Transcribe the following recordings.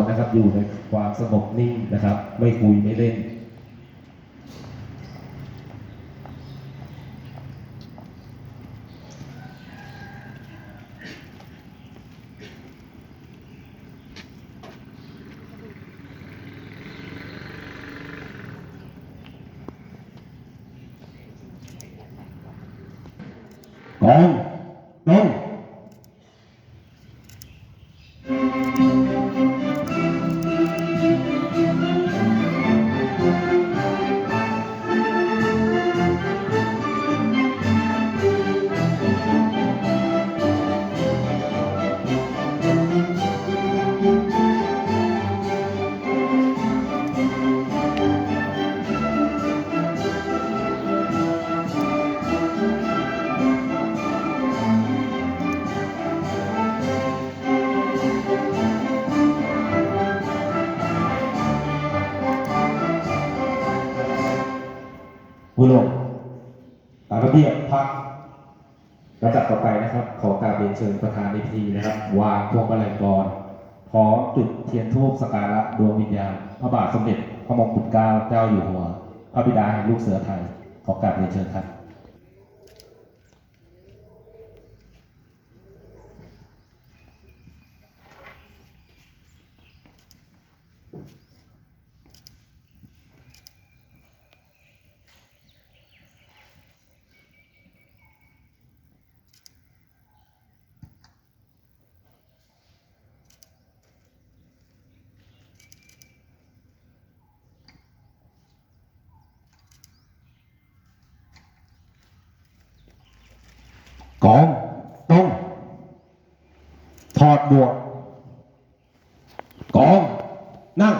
นนะครับ อยู่ในความสงบนิ่งนะครับ ไม่คุยไม่เล่นกอง ผู้ลงตามระเบียบพักลำดับต่อไปนะครับ ขอกราบเรียนเชิญประธานในพิธีนะครับ วางพวงมาลัยกรพร้อมจุดเทียนธูปสักการะดวงวิญญาณพระบาทสมเด็จพระมงกุฎเกล้าเจ้าอยู่หัว พระบิดาแห่งลูกเสือไทย ขอกราบเรียนเชิญครับ กองตรงถอดบวกกองนั่ง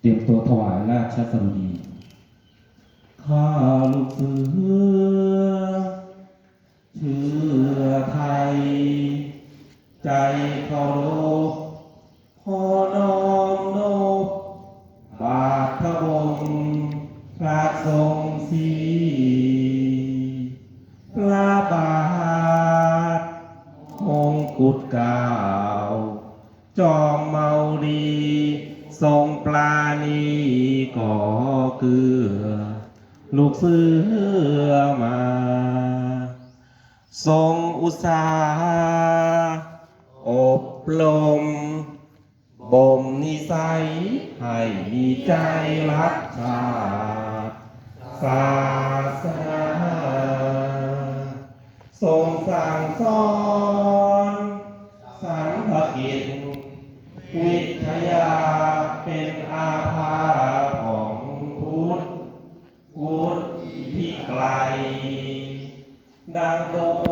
เตรี ยมตัวถวายราชสดุดีข้าลูกเสือเชื่อไทย ใจเคารพขอน้อมนบบาทพระองค์พระทรงสี จอมเมาดีทรงปลาณีก่อเกลือลูกเสือมาทรงอุตสาหอบรมบ่มนิสัย ให้มีใจรักชาติศาสนาทรงสั่งสอน ยาเป็นอาภาของพุทธพุทธที่ไกลดังดว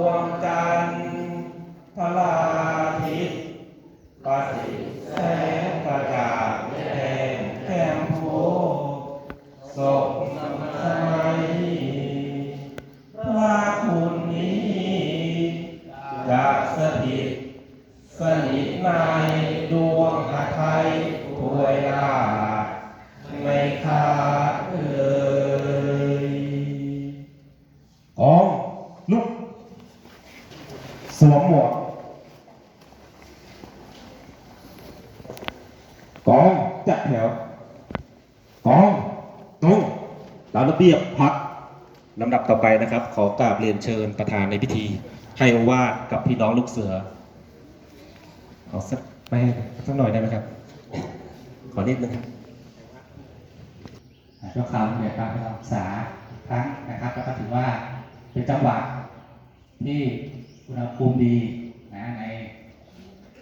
วมหมวกกองจัดแถวกองตรงตามระเบียบพักลำดับต่อไปนะครับ ขอกราบเรียนเชิญประธานในพิธี ให้โอวาทกับพี่น้องลูกเสือเอสักไม่ให้สักหน่อยได้ไหมครับ ขอนิดนึงครับชั่วคราวเกียรติการรักษาครั้งนะครับแล้วก็ถือว่าเป็นจังหวะที่ อุณหภูมิดีนะใน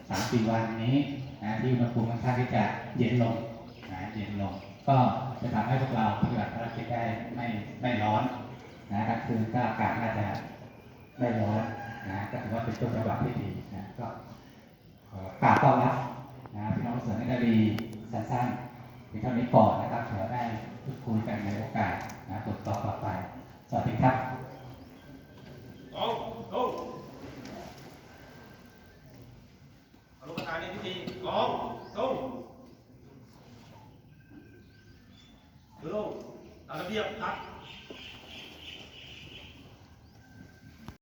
สามสี่วันนี้นะที่อุณหภูมิค่อนข้างที่จะเย็นลงนะเย็นลง ก็จะทำให้พวกเราปฏิบัติภารกิจได้ไม่ไม่ร้อนนะกลางคืนก็อากาศน่าจะไม่ร้อนนะก็ถือว่าเป็นช่วงจังหวะที่ดีนะก็กราบต้อนรับนะพี่น้องเสือในกาลีสั้นๆเพียงเท่านี้ก่อนนะครับเดี๋ยวได้พูดคุยกันในโอกาสนะตรวจสอบต่อไดี 好，走。อ打个อ打。